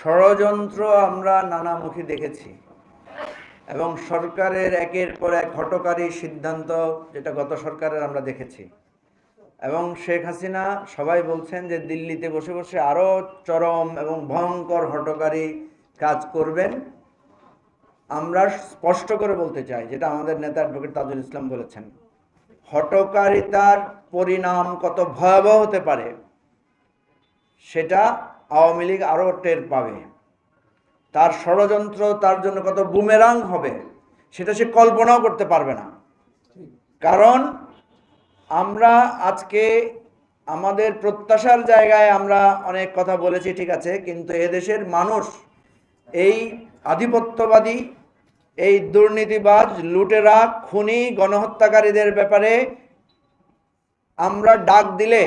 ষড়যন্ত্র আমরা নানামুখী দেখেছি। এবং সরকারের একের পর এক হটকারী সিদ্ধান্ত যেটা গত সরকারের আমরা দেখেছি। এবং শেখ হাসিনা সবাই বলছেন যে দিল্লিতে বসে বসে আরও চরম এবং ভয়ঙ্কর হটকারী কাজ করবেন। আমরা স্পষ্ট করে বলতে চাই, যেটা আমাদের নেতা অ্যাডভোকেট তাজুল ইসলাম বলেছেন, হটকারিতার পরিণাম কত ভয়াবহ হতে পারে, সেটা আওয়ামী লীগ আরও টের পাবে। তার ষড়যন্ত্র, তার জন্য কত বুমেরাং হবে, সেটা সে কল্পনাও করতে পারবে না। কারণ আমরা আজকে আমাদের প্রত্যাশার জায়গায় আমরা অনেক কথা বলেছি, ঠিক আছে, কিন্তু এদেশের মানুষ এই আধিপত্যবাদী, এই দুর্নীতিবাজ, লুটেরা, খুনি, গণহত্যাকারীদের ব্যাপারে আমরা ডাক দিলে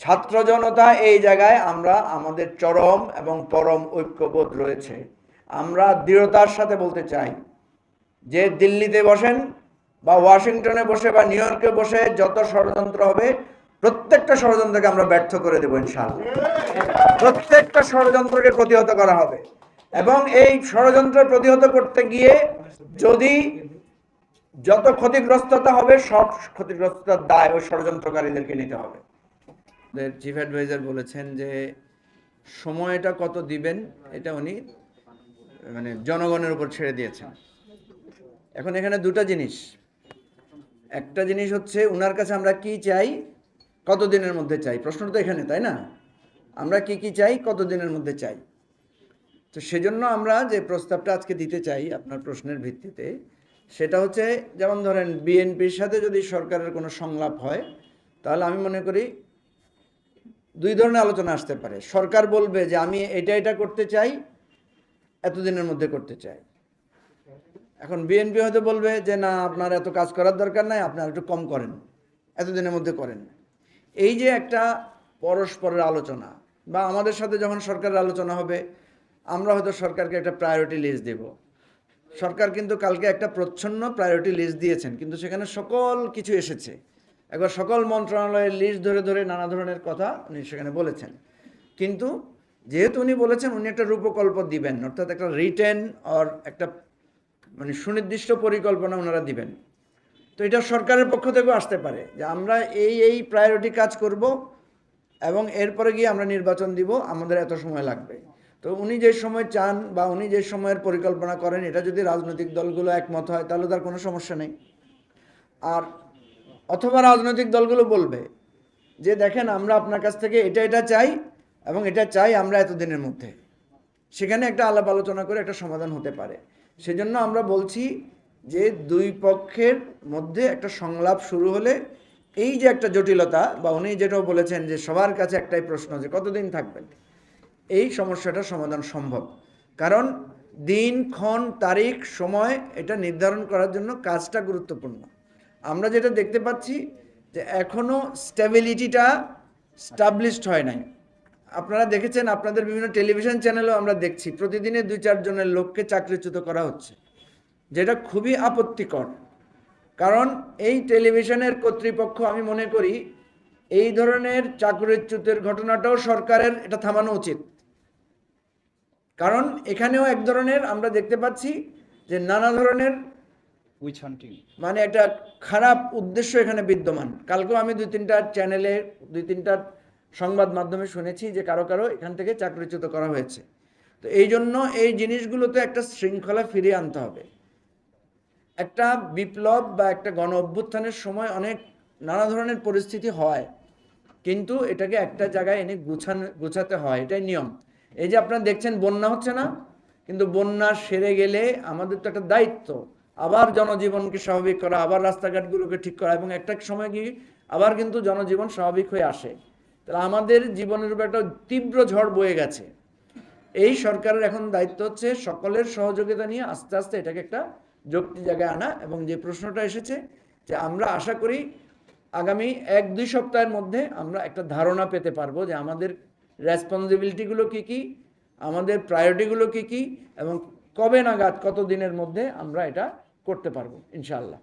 ছাত্র জনতা এই জায়গায় আমরা আমাদের চরম এবং পরম ঐক্যবোধ রয়েছে। আমরা দৃঢ়তার সাথে বলতে চাই যে দিল্লিতে বসেন বা ওয়াশিংটনে বসে বা নিউ ইয়র্কে বসে যত ষড়যন্ত্র হবে, প্রত্যেকটা ষড়যন্ত্রকে আমরা ব্যর্থ করে দেবো ইনশাআল্লাহ। প্রত্যেকটা ষড়যন্ত্রকে প্রতিহত করা হবে এবং এই ষড়যন্ত্র প্রতিহত করতে গিয়ে যদি যত ক্ষতিগ্রস্ততা হবে, সব ক্ষতিগ্রস্ততার দায় ওই ষড়যন্ত্রকারীদেরকে নিতে হবে। চিফ অ্যাডভাইজার বলেছেন যে, সময়টা কত দিবেন এটা উনি মানে জনগণের উপর ছেড়ে দিয়েছেন। এখন এখানে দুটো জিনিস। একটা জিনিস হচ্ছে, উনার কাছে আমরা কি চাই, কত দিনের মধ্যে চাই? প্রশ্নটা তো এখানে, তাই না? আমরা কি কি চাই, কত দিনের মধ্যে চাই? তো সেজন্য আমরা যে প্রস্তাবটা আজকে দিতে চাই আপনার প্রশ্নের ভিত্তিতে, সেটা হচ্ছে, যেমন ধরেন বিএনপির সাথে যদি সরকারের কোনো সংলাপ হয়, তাহলে আমি মনে করি দুই ধরনের আলোচনা আসতে পারে। সরকার বলবে যে আমি এটা এটা করতে চাই, এতদিনের মধ্যে করতে চাই। এখন বিএনপি হয়তো বলবে যে না, আপনার এত কাজ করার দরকার নাই আপনার একটু কম করেন। এতদিনের মধ্যে করেন। এই যে একটা পরস্পরের আলোচনা, বা আমাদের সাথে যখন সরকারের আলোচনা হবে, আমরা হয়তো সরকারকে একটা প্রায়োরিটি লিস্ট দেব। সরকার কিন্তু কালকে একটা প্রচ্ছন্ন প্রায়োরিটি লিস্ট দিয়েছেন, কিন্তু সেখানে সকল কিছু এসেছে। একবার সকল মন্ত্রণালয়ের লিস্ট ধরে ধরে নানা ধরনের কথা উনি সেখানে বলেছেন। কিন্তু যেহেতু উনি বলেছেন, উনি একটা রূপকল্প দিবেন, অর্থাৎ একটা রিটেন অর একটা মানে সুনির্দিষ্ট পরিকল্পনা ওনারা দিবেন। তো এটা সরকারের পক্ষ থেকেও আসতে পারে যে আমরা এই এই প্রায়োরিটি কাজ করব এবং এরপরে গিয়ে আমরা নির্বাচন দিব, আমাদের এত সময় লাগবে। তো উনি যে সময় চান বা উনি যে সময়ের পরিকল্পনা করেন, এটা যদি রাজনৈতিক দলগুলো একমত হয়, তাহলে তার কোনো সমস্যা নেই। আর অথবা রাজনৈতিক দলগুলো বলবে যে, দেখেন, আমরা আপনার কাছ থেকে এটা এটা চাই এবং এটা চাই আমরা এতদিনের মধ্যে। সেখানে একটা আলাপ আলোচনা করে একটা সমাধান হতে পারে। সেজন্য আমরা বলছি যে, দুই পক্ষের মধ্যে একটা সংলাপ শুরু হলে এই যে একটা জটিলতা বা উনি যেটাও বলেছেন যে, সবার কাছে একটাই প্রশ্ন যে, কতদিন থাকবেন? এই সমস্যাটার সমাধান সম্ভব। কারণ দিন, ক্ষণ, তারিখ, সময় এটা নির্ধারণ করার জন্য কাজটা গুরুত্বপূর্ণ। আমরা যেটা দেখতে পাচ্ছি যে এখনও স্টেবিলিটিটা স্টাবলিশড হয় নাই। আপনারা দেখেছেন আপনাদের বিভিন্ন টেলিভিশন চ্যানেলও আমরা দেখছি, প্রতিদিনে দুই চারজনের লোককে চাকরিচ্যুত করা হচ্ছে, যেটা খুবই আপত্তিকর। কারণ এই টেলিভিশনের কর্তৃপক্ষ, আমি মনে করি, এই ধরনের চাকরিচ্যুতের ঘটনাটাও সরকারের এটা থামানো উচিত। কারণ এখানেও এক ধরনের আমরা দেখতে পাচ্ছি যে নানা ধরনের উইচ হান্টিং মানে একটা খারাপ উদ্দেশ্য এখানে বিদ্যমান। কালকেও আমি দুই তিনটা চ্যানেলে দুই তিনটা সংবাদ মাধ্যমে শুনেছি যে কারও কারও এখান থেকে চাকরিচ্যুত করা হয়েছে। তো এই জন্য এই জিনিসগুলোতে একটা শৃঙ্খলা ফিরিয়ে আনতে হবে। একটা বিপ্লব বা একটা গণ অভ্যুত্থানের সময় অনেক নানা ধরনের পরিস্থিতি হয়, কিন্তু এটাকে একটা জায়গায় এনে গুছানো, গুছাতে হয়, এটাই নিয়ম। এই যে আপনারা দেখছেন, বন্যা হচ্ছে না, কিন্তু বন্যা সেরে গেলে আমাদের তো একটা দায়িত্ব। আবার জনজীবনকে স্বাভাবিক করা, আবার রাস্তাঘাটগুলোকে ঠিক করা এবং একটা সময় কি আবার কিন্তু জনজীবন স্বাভাবিক হয়ে আসে। তাহলে আমাদের জীবনের উপর একটা তীব্র ঝড় বয়ে গেছে। এই সরকারের এখন দায়িত্ব হচ্ছে সকলের সহযোগিতা নিয়ে আস্তে আস্তে এটাকে একটা যুক্তি জায়গায় আনা এবং যে প্রশ্নটা এসেছে যে আমরা আশা করি আগামী এক দুই সপ্তাহের মধ্যে আমরা একটা ধারণা পেতে পারব যে আমাদের রেসপন্সিবিলিটিগুলো কী কী, আমাদের প্রায়োরিটিগুলো কী কী এবং কবে নাগাদ কত দিনের মধ্যে আমরা এটা করতে পারব ইনশাআল্লাহ।